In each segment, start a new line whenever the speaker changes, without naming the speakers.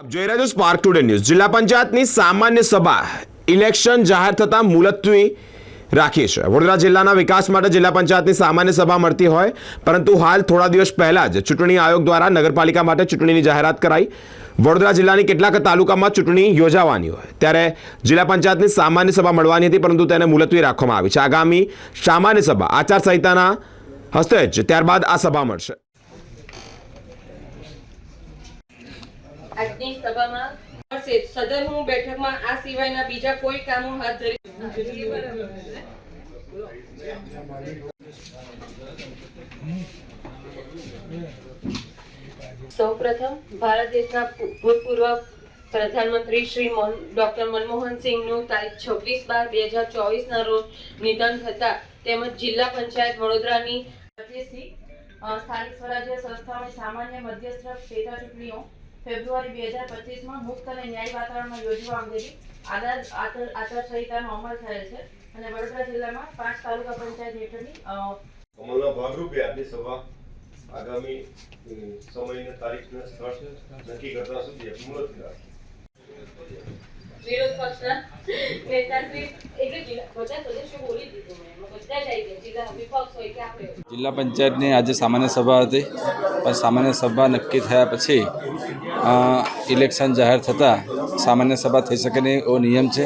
આપ જોઈ રહ્યા છો સ્પાર્ક ટુડે ન્યૂઝ જિલ્લા પંચાયતની સામાન્ય સભા ઇલેક્શન જાહેર થતાં મુલતવી રાખી છે. વડોદરા જિલ્લાના વિકાસ માટે જિલ્લા પંચાયતની સામાન્ય સભા મળતી હોય, પરંતુ હાલ થોડા દિવસ પહેલા જ ચૂંટણી આયોગ દ્વારા નગરપાલિકા માટે ચૂંટણીની જાહેરાત કરાઈ. વડોદરા જિલ્લાની કેટલાક તાલુકામાં ચૂંટણી યોજાવાની હોય. ત્યારે જિલ્લા પંચાયતની સામાન્ય સભા મળવાની હતી, પરંતુ તેને મુલતવી રાખવામાં આવી છે. આગામી સામાન્ય સભા આચારસંહિતાના હસ્તે જ ત્યારબાદ આ સભા મળશે.
આજની સભામાં મળશે સદન હું બેઠકમાં આ સિવાયના બીજા કોઈ કામો હાથ ધરી સૌપ્રથમ ભારત દેશના ભૂતપૂર્વ પ્રધાનમંત્રી શ્રી ડોક્ટર મનમોહન સિંહનું તારીખ છવ્વીસ બાર બે હજાર ચોવીસના રોજ નિધન થતા તેમજ જિલ્લા પંચાયત વડોદરાની સ્થાનિક સ્વરાજ્ય સંસ્થાઓની સામાન્ય મધ્યસ્થ પેટા ચૂંટણીઓ ફેબ્રુઆરી બે હજાર પચીસમાં મુક્ત અને ન્યાયી વાતાવરણમાં યોજવા અંગેની આધાર આચાર આચારસંહિતાનો અમલ થયેલ છે અને વડોદરા જિલ્લામાં પાંચ તાલુકા પંચાયત હેઠળની
અમલના ભાગરૂપે આજની સભા આગામી સમયને તારીખને સ્થળ નક્કી કરતા સુધી મુલતવી રાખી
વિરોધ પક્ષના નેતાશ્રી જિલ્લા
પંચાયતની આજે સામાન્ય સભા હતી. પણ સામાન્ય સભા નક્કી થયા પછી ઇલેક્શન જાહેર થતાં સામાન્ય સભા થઈ શકે નહીં એવો નિયમ છે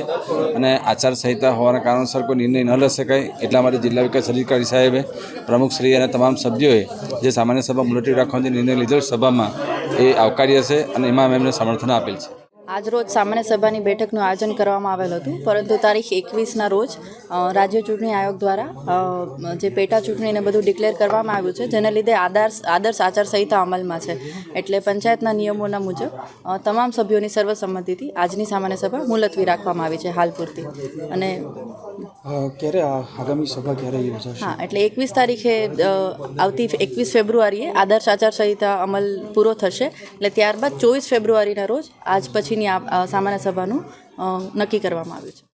અને આચારસંહિતા હોવાના કારણસર કોઈ નિર્ણય ન લઈ શકાય એટલા માટે જિલ્લા વિકાસ અધિકારી સાહેબે પ્રમુખશ્રી અને તમામ સભ્યોએ જે સામાન્ય સભા મુલતવી રાખવાનો જે નિર્ણય લીધો સભામાં એ આવકાર્ય છે અને એમાં એમને સમર્થન આપેલ છે.
આજરોજ સામાન્ય સભાની બેઠકનું આયોજન કરવામાં આવેલ હતું પરંતુ તારીખ એકવીસના રોજ રાજ્ય ચૂંટણી આયોગ દ્વારા જે પેટા ચૂંટણીને બધું ડિક્લેર કરવામાં આવ્યું છે જેને લીધે આદર્શ આદર્શ આચારસંહિતા અમલમાં છે. એટલે પંચાયતના નિયમોના મુજબ તમામ સભ્યોની સર્વસંમતિથી આજની સામાન્ય સભા મુલતવી રાખવામાં આવી છે હાલ પૂરતી. અને
ક્યારે આગામી સભા ક્યારે યોજાશે?
હા એટલે એકવીસ તારીખે આવતી એકવીસ ફેબ્રુઆરીએ આદર્શ આચારસંહિતા અમલ પૂરો થશે. એટલે ત્યારબાદ ચોવીસ ફેબ્રુઆરીના રોજ આજ પછીની આ સામાન્ય સભાનું નક્કી કરવામાં આવ્યું છે.